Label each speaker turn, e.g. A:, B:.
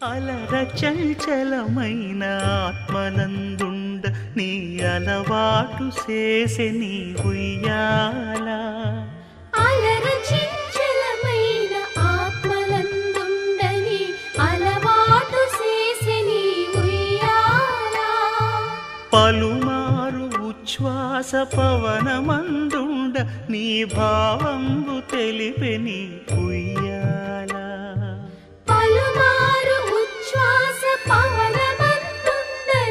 A: అలర చంచలమైన ఆత్మనందుండ నీ అలవాటు చేసే నీ ఉయ్యాల.
B: అలర చించలమైన అలవాటు ఉయ్యాల.
A: పలుమారు ఉచ్ఛ్వాస పవనమందుండ నీ భావంబు తెలిపే నీ ఉయ్యాల